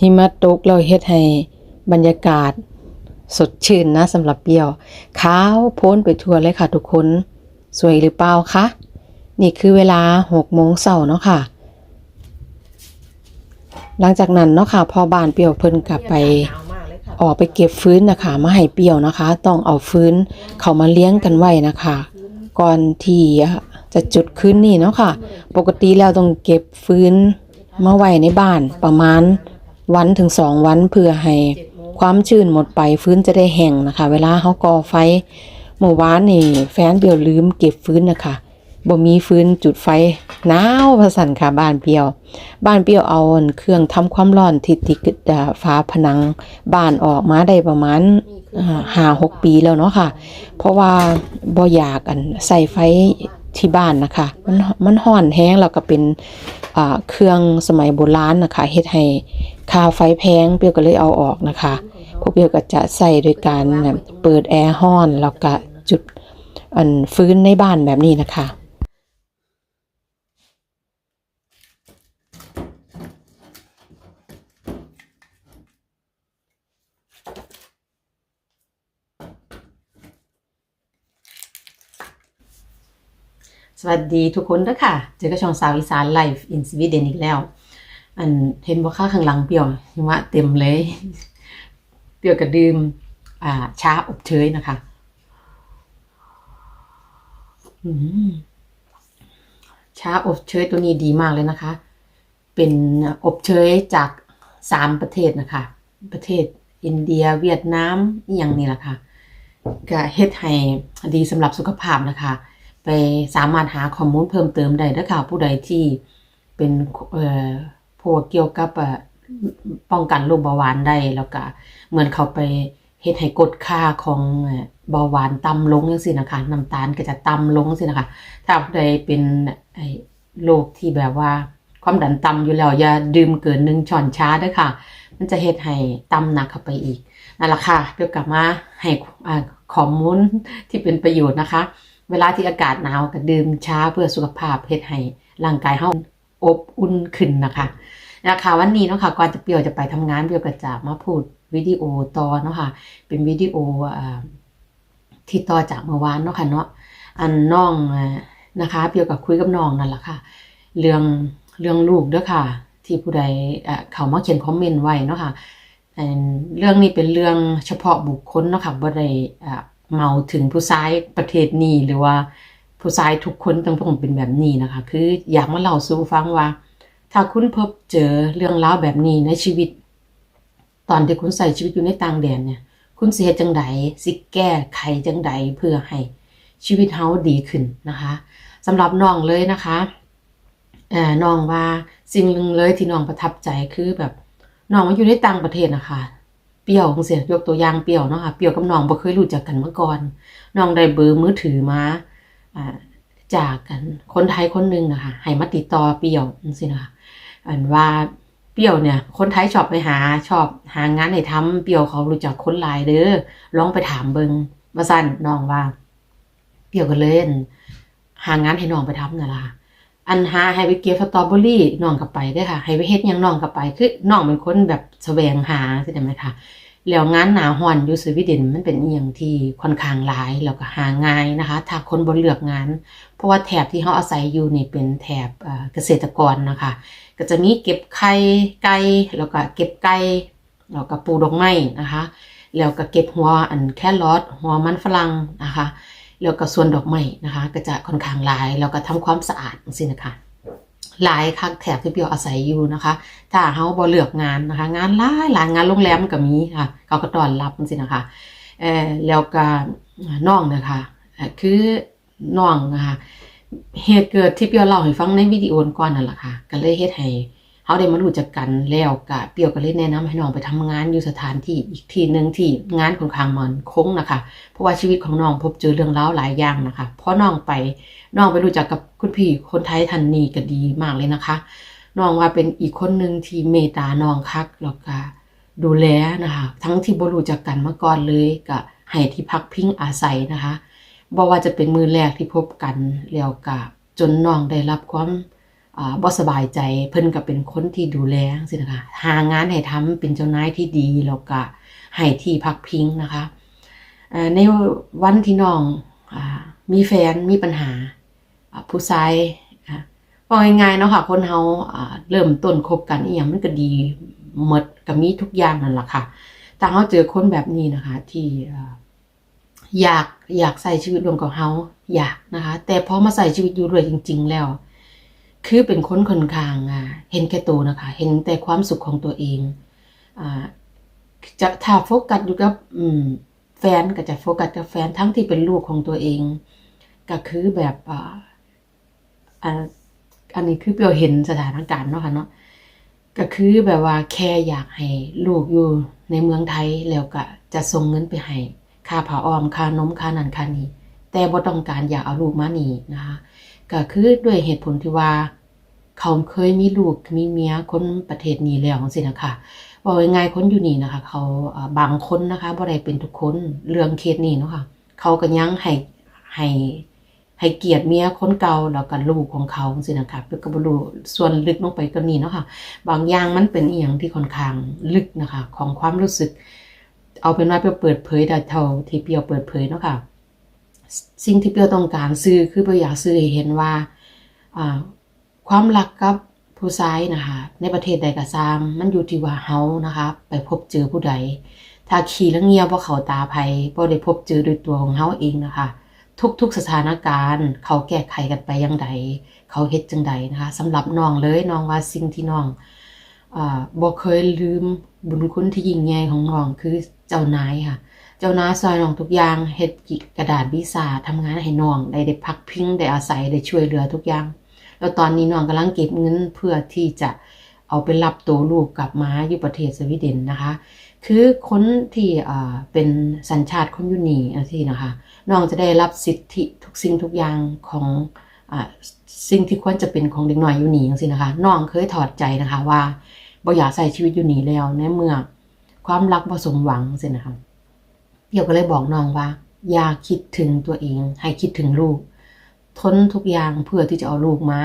หิมะตกเราเฮ็ดให้บรรยากาศสดชื่นนะสำหรับเปรี้ยวขาวโพ้นไปทั่วเลยค่ะทุกคน สวยหรือเปล่าคะ นี่คือเวลา6โมงเช้าเนาะค่ะ หลังจากนั้นเนาะค่ะ พอบ้านเปรี้ยวเพิ่นกลับไปออกไปเก็บฟื้นนะคะมาให้เปรี้ยวนะคะ ต้องเอาฟื้นเขามาเลี้ยงกันไว้นะคะ ก่อนที่จะจุดคืนนี่เนาะค่ะ ปกติแล้วต้องเก็บฟื้นมาไว้ในบ้านประมาณ วันถึงสองวันเพื่อให้ความชื้นหมดไปฟื้นจะได้แห้งนะคะ เวลาเขาก่อไฟเมื่อวานนี่แฟนเปรี้ยวลืมเก็บฟื้นนะคะบ่มีฟื้นจุดไฟหนาวพะสันค่ะบ้านเปรี้ยว บ้านเปรี้ยวเอาเครื่องทำความร้อนที่ติดกับฝาผนังบ้านออกมาได้ประมาณห้าหกปีแล้วเนาะค่ะ เพราะว่าบ่อยากอันใส่ไฟที่บ้านนะคะ มันมันห่อนแห้งแล้วก็เป็นอ่าเครื่องสมัยโบราณนะคะเฮ็ดให้ ค่าไฟแพงเปียวก็เลยเอาออกนะคะ พวกเปียวก็จะใส่โดยการเปิดแอร์ห้อนแล้วก็จุดอันฟื้นในบ้านแบบนี้นะคะสวัสดีทุกคนด้วยค่ะ เจอกับช่องสาวอีสานไลฟ์อินสวีเดนอีกแล้ว อันเห็นบ่ค่าข้างหลังเปียวหิมะเต็มเลย เปรียวก็ดื่มอ่าชาอบเชยนะคะชาอบเชยตัวนี้ดีมากเลยนะคะ เป็นอบเชยจากสามประเทศนะคะ ประเทศอินเดียเวียดนามอย่างนี้แหละค่ะก็เฮ็ดให้ดีสำหรับสุขภาพนะคะ ไปสามารถหาข้อมูลเพิ่มเติมได้นะคะผู้ใดที่เป็นเอ่อ วกเกี่ยวกับป้องกันโรคเบาหวานได้แล้วก็เหมือนเขาไปเฮ็ดให้กดค่าของเบาหวานต่ำลงจังซี่นะคะน้ำตาลก็จะต่ำลงจังซี่นะคะ ถ้าผู้ใดเป็นโรคที่แบบว่าความดันต่ำอยู่แล้วอย่าดื่มเกินหนึ่งช้อนชาด้อค่ะ มันจะเฮ็ดให้ต่ำหนักเข้าไปอีกนั่นแหละค่ะเดี๋ยวกลับมาให้ข้อมูลที่เป็นประโยชน์นะคะ เวลาที่อากาศหนาวก็ดื่มชาเพื่อสุขภาพเฮ็ดให้ร่างกายเฮา อบอุ่นขึ้นนะคะนะคะวันนี้เนาะค่ะก่อนจะเปียวจะไปทำงานเปียวก็จะมาพูดวิดีโอต่อเนาะค่ะเป็นวิดีโออ่าที่ต่อจากเมื่อวานเนาะค่ะเนาะอันน้องนะคะเปียวกับคุยกับน้องนั่นแหละค่ะ เรื่องเรื่องลูกเด้อค่ะ ที่ผู้ใดเขามาเขียนคอมเมนต์ไว้เนาะค่ะเรื่องนี้เป็นเรื่องเฉพาะบุคคลเนาะค่ะบ่ได้อ่าเมาถึงผู้ชายประเทศนี้หรือว่า ผู้ชายทุกคนต้องต้องเป็นแบบนี้นะคะ คืออยากมาเล่าสู่ฟังว่า ถ้าคุณพบเจอเรื่องราวแบบนี้ในชีวิต ตอนที่คุณใส่ชีวิตอยู่ในต่างแดนเนี่ย คุณเฮ็ดจังใดสิแก้ไขจังใดเพื่อให้ชีวิตเฮาดีขึ้นนะคะสำหรับน้องเลยนะคะเออน้องว่าสิ่งหนึ่งเลยที่น้องประทับใจคือแบบน้องมาอยู่ในต่างประเทศนะคะเปียวของเสียยกตัวอย่างเปียวเนาะค่ะเปียวกับน้องบ่เคยรู้จักกันมาก่อนน้องได้เบอร์มือถือมา จากกันคนไทยคนหนึ่งนะคะให้มาติดต่อเปียวจังซี่นะคะอันว่าเปียวเนี่ย คนไทยชอบไปหาชอบหางานให้ทำเปียวเขารู้จักคนหลายเด้อลองไปถามเบิงว่าซั่นน้องว่า เปียวก็เล่น หางานให้น้องไปทำนั่นล่ะค่ะอันหาให้ไปเก็บสตรอเบอรี่น้องก็ไปด้อค่ะ ให้ไปเฮ็ดยังน้องก็ไป คือน้องเป็นคนแบบแสวงหาใช่ไหมคะ แล้วงานหนาฮ้อนอยู่สวีเดนมันเป็นอีหยังที่ค่อนข้างหลายแล้วก็หาง่ายนะคะ ถ้าคนบ่เลือกงาน เพราะว่าแถบที่เขาอาศัยอยู่นี่เป็นแถบเกษตรกรนะคะ ก็จะมีเก็บไข่ไก่แล้วก็เก็บไก่แล้วก็ปลูกดอกไม้นะคะ แล้วก็เก็บหัวอันแครอทหัวมันฝรั่งนะคะ แล้วก็ส่วนดอกไม้นะคะ ก็จะค่อนข้างหลายแล้วก็ทำความสะอาดจังซี่นะคะ หลายคักแถบที่เปียวอาศัยอยู่นะคะ ถ้าเฮาบ่เลือกงานนะคะ งานหลายหลายงานโรงแรมก็มีค่ะ เขาก็ต้อนรับสินะคะเอ่อแล้วก็น้องนะคะคือน้องนะคะเหตุเกิดที่เปียวเล่าให้ฟังในวิดีโอก่อนนั่นแหละค่ะ ก็เลยเฮ็ดให้ เฮาได้มารู้จักกันแล้วก็เปียวก็เลยแนะนำให้น้องไปทำงานอยู่สถานที่อีกที่หนึ่งที่งานค่อนข้างมันคงนะคะ เพราะว่าชีวิตของน้องพบเจอเรื่องราวหลายอย่างนะคะเพอน้องไปน้องไปรู้จักกับคุณพี่คนไทยทันนีก็ดีมากเลยนะคะน้องว่าเป็นอีกคนหนึ่งที่เมตาน้องคักแล้วก็ดูแลนะคะ ทั้งที่บรู้จักกันมาก่อนเลยก็ให้ที่พักพิงอาศัยนะคะบ่ว่าจะเป็นมือแรกที่พบกันแล้วก็จนน้องได้รับความ บ่สบายใจเพิ่นก็เป็นคนที่ดูแลจังซี่นะคะหางานให้ทำเป็นเจ้านายที่ดีแล้วก็ให้ที่พักพิงนะคะในวันที่น้องอมีแฟนมีปัญหาผู้ชายบอกง่ายๆเนาะค่ะคนเฮาเริ่มต้นคบกันอีหยังมันก็ดีหมดก็มีทุกอย่างนั่นแหละค่ะถ้าเฮาเจอคนแบบนี้นะคะ ที่อ่อยากอยากใส่ชีวิตรวมกับเฮาอยากนะคะ แต่พอมาใส่ชีวิตอยู่ด้วยจริง ๆ แล้ว คือเป็นคนค่อนข้างอ่าเห็นแก่ตัวนะคะ เห็นแต่ความสุขของตัวเองอจะถ้าโฟกัสอยู่กับแฟนก็จะโฟกัสกับแฟนทั้งที่เป็นลูกของตัวเอง ก็คือแบบอ,อันนี้คือเปียวเห็นสถานการณ์เนาะค่ะเนาะก็คือแบบว่าแค่อยากให้ลูกอยู่ในเมืองไทยแล้วก็จะส่งเงินไปให้ค่าผ้าอ้อมค่านมค่านันค่านี้แต่บ่ต้องการอยากเอาลูกมานี่นะคะ ก็คือด้วยเหตุผลที่ว่า เขาเคยมีลูกมีเมียคนประเทศนี้แล้วจังซี่นะคะบอกง่ายคนอยู่นี่นะคะ เขาบางคนนะคะบ่ได้เป็นทุกคนเรื่องเคสนี้เนาะค่ะเขาก็ยังให้ให้ให้เกียรติเมียคนเก่าแล้วก็ลูกของเขาจังซี่นะคะเพิ่นก็บ่รู้ส่วนลึกลงไปก็นี่เนาะค่ะ บางอย่างมันเป็นอีหยังที่ค่อนข้างลึกนะคะ ของความรู้สึก เอาเป็นว่าเปียวเปิดเผยได้เท่าที่เปียวเปิดเผยเนาะค่ะ สิ่งที่เปียวต้องการซื้อคือเปียวอยากซื้อให้เห็นว่าความรักกับผู้ชายนะคะในประเทศใดก็ตามมันอยู่ที่ว่าเฮานะคะไปพบเจอผู้ใด ถ้าขี่แล้วเงียบบ่เขาตาภัยบ่ได้พบเจอโดยตัวของเฮาเองนะคะทุกๆสถานการณ์ เขาแก้ไขกันไปย่างใด เขาเฮ็ดจังใดนะคะสำหรับน้องเลยน้องว่าสิ่งที่น้องอ่าบ่เคยลืมบุญคุณที่ยิ่งใหญ่ของน้องคือเจ้านายค่ะ เจ้าน้าซอยน้องทุกอย่างเฮ็ดกระดาษวีซ่าทำงานให้น้องได้ได้พักพิงได้อาศัยได้ช่วยเหลือทุกอย่าง แล้วตอนนี้น้องกำลังเก็บเงินเพื่อที่จะเอาไปรับตัวลูกกลับมาอยู่ประเทศสวีเดนนะคะ คือคนที่อ่าเป็นสัญชาติคนยูนี่อันที่นะคะน้องจะได้รับสิทธิทุกสิ่งทุกอย่างของอ่าสิ่งที่ควรจะเป็นของเด็กน้อยยู่นี่จังซี่นะคะน้องเคยถอดใจนะคะว่าบ่อยากใส่ชีวิตยู่นี่แล้วในเมื่อความรักบ่สมหวังจังนะคะ เปียวก็เลยบอกน้องว่า อย่าคิดถึงตัวเอง ให้คิดถึงลูก ทนทุกอย่างเพื่อที่จะเอาลูกมา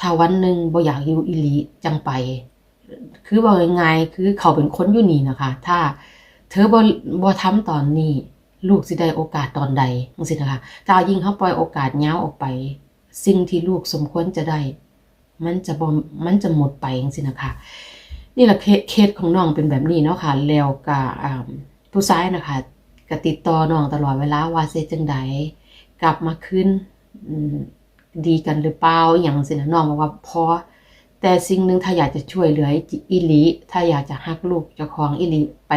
ถ้าวันหนึ่งบ่อยากอยู่อิลีจังไป คือบอกง่ายๆคือเขาเป็นคนอยู่นี่นะคะ ถ้าเธอบ่บ่ทำตอนนี้ ลูกสิได้โอกาสตอนใดจังซี่นะคะถ้ายิ่งเขาปล่อยโอกาสยาออกไป สิ่งที่ลูกสมควรจะได้ มันจะบ่มันจะหมดไปจังซี่นะคะนี่แหละเคสของน้องเป็นแบบนี้เนาะค่ะแล้วก็อ่าผู้ชายนะคะ ก็ติดต่อน้องตลอดเวลาว่าเสิจังใดกลับมาคืนดีกันหรือเปล่าอย่างสินะน้องบอกว่าพอแต่สิ่งหนึ่งถ้าอยากจะช่วยเหลืออีหลีถ้าอยากจะฮักลูกเจ้าของอีหลีไป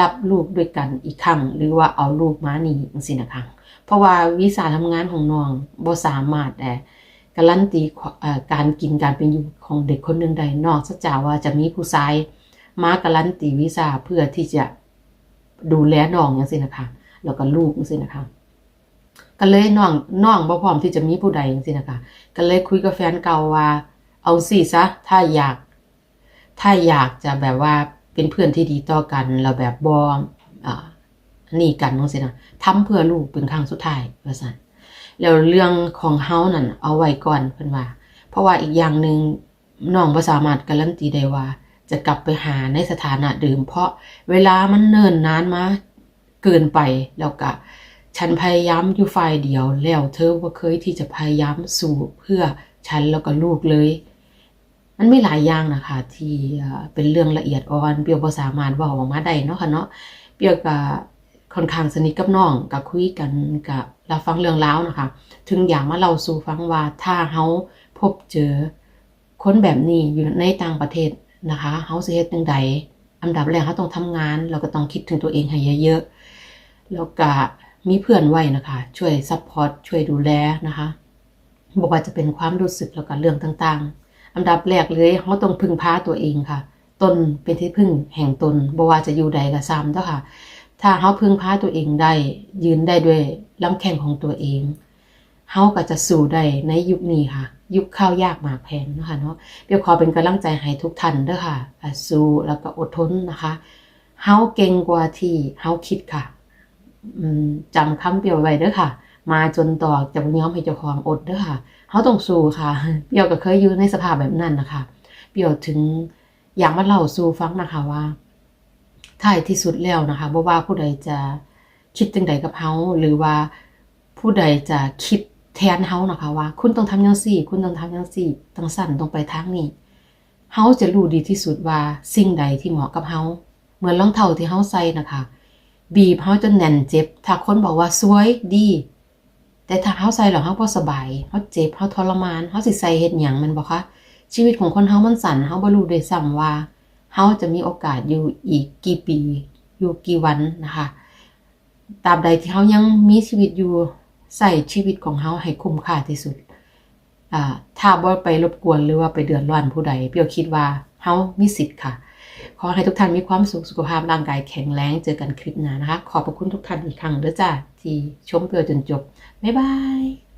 รับลูกด้วยกันอีกครั้งหรือว่าเอาลูกมานี่จังซี่นะคะเพราะว่าวีซ่าทำงานของน้องบ่สามารถแต่การันตีการกินการเป็นอยู่ของเด็กคนหนึ่งใดนอกจากว่าจะมีผู้ชายมาการันตีวีซ่าเพื่อที่จะ ดูแลน้องจังซี่นะคะแล้วก็ลูกจังซี่นะคะก็เลยน้องน้องบ่พร้อมที่จะมีผู้ใดจังซี่นะคะก็เลยคุยกับแฟนเก่าว่า เอาสิซะถ้าอยาก ถ้าอยากจะแบบว่าเป็นเพื่อนที่ดีต่อกันแล้วแบบบ่อ่านี่กันจังซี่นะทำเพื่อลูกเป็นครั้งสุดท้ายว่าซั่นแล้วเรื่องของเฮานั่นเอาไว้ก่อนเพิ่นว่า เพราะว่าอีกอย่างหนึ่งน้องบ่สามารถการันตีได้ว่า จะกลับไปหาในสถานะเดิมเพราะเวลามันเนิ่นนานมาเกินไปแล้วก็ฉันพยายามอยู่ฝ่ายเดียวแล้วเธอบ่เคยที่จะพยายามสู่เพื่อฉันแล้วก็ลูกเลย มันไมีหลายอย่างนะคะที่เป็นเรื่องละเอียดอ่อนเปียวบ่สามารถว้าออกมาได้เนาะค่ะเนาะเปียวก็ค่อนข้างสนิทกับน้องก็คุยกันกับรับฟังเรื่องราวนะคะ ถึงอยากมาเล่าสู่ฟังว่าถ้าเฮาพบเจอคนแบบนี้อยู่ในต่างประเทศ นะคะเฮาสิเฮ็ดจังใดอันดับแรกเฮาต้องทำงานเราก็ต้องคิดถึงตัวเองให้เยอะๆแล้วก็มีเพื่อนไว้นะคะ ช่วยซัพพอร์ตช่วยดูแลนะคะบอกว่าจะเป็นความรู้สึกแล้วก็เรื่องต่างๆ อันดับแรกเลยเราต้องพึ่งพาตัวเองค่ะ ตนเป็นที่พึ่งแห่งตนบ่ว่าจะอยู่ใดก็ซ้ำเจ้าค่ะ ถ้าเราพึ่งพาตัวเองได้ ยืนได้ด้วยลำแข้งของตัวเองเฮาก็จะสู่ได้ในยุคนี้ค่ะ ยุคข้าวยากหมากแพงนะคะเนาะเดี๋ยวขอเป็นกำลังใจให้ทุกท่านเด้อค่ะสู้แล้วก็อดทนนะคะเฮาเก่งกว่าที่เฮาคิดค่ะจำคำเปียวไว้เด้อค่ะ มาจนตอกจะบ่ยอมให้เจ้าของอดเด้อค่ะเขาต้องสู้ค่ะเปียวก็เคยอยู่ในสภาพแบบนั้นนะคะเปียวถึงอยากมาเล่าสู่ฟังนะคะว่าท้ายที่สุดแล้วนะคะบ่ว่าผู้ใดจะคิดจังใดกับเฮาหรือว่าผู้ใดจะคิด แทนเฮานะคะว่า คุณต้องทำจังซี่ คุณต้องทำจังซี่ต้องสั่นต้องไปทางนี้เฮาจะรู้ดีที่สุดว่าสิ่งใดที่เหมาะกับเฮาเหมือนรองเท้าที่เฮาใส่นะคะ บีบเฮาจนแน่นเจ็บ ถ้าคนบอกว่าสวยดี แต่ถ้าเฮาใส่แล้วเฮาบ่สบายเฮาเจ็บเฮาทรมานเฮาสิใส่เฮ็ดหยังมันบ่คะชีวิตของคนเฮามันสั้นเฮาบ่รู้ด้วยซ้ำว่าเฮาจะมีโอกาสอยู่อีกกี่ปี อยู่กี่วันนะคะตราบใดที่เฮายังมีชีวิตอยู่ ใส่ชีวิตของเฮาให้คุ้มค่าที่สุดอ่าถ้าบ่ไปรบกวนหรือว่าไปเดือดร้อนผู้ใดเปียวคิดว่าเฮามีสิทธิ์ค่ะ ขอให้ทุกท่านมีความสุขสุขภาพร่างกายแข็งแรงเจอกันคลิปหน้านะคะ ขอบพระคุณทุกท่านอีกครั้งเด้อจ้าที่ชมเปียวจนจบ บ๊ายบาย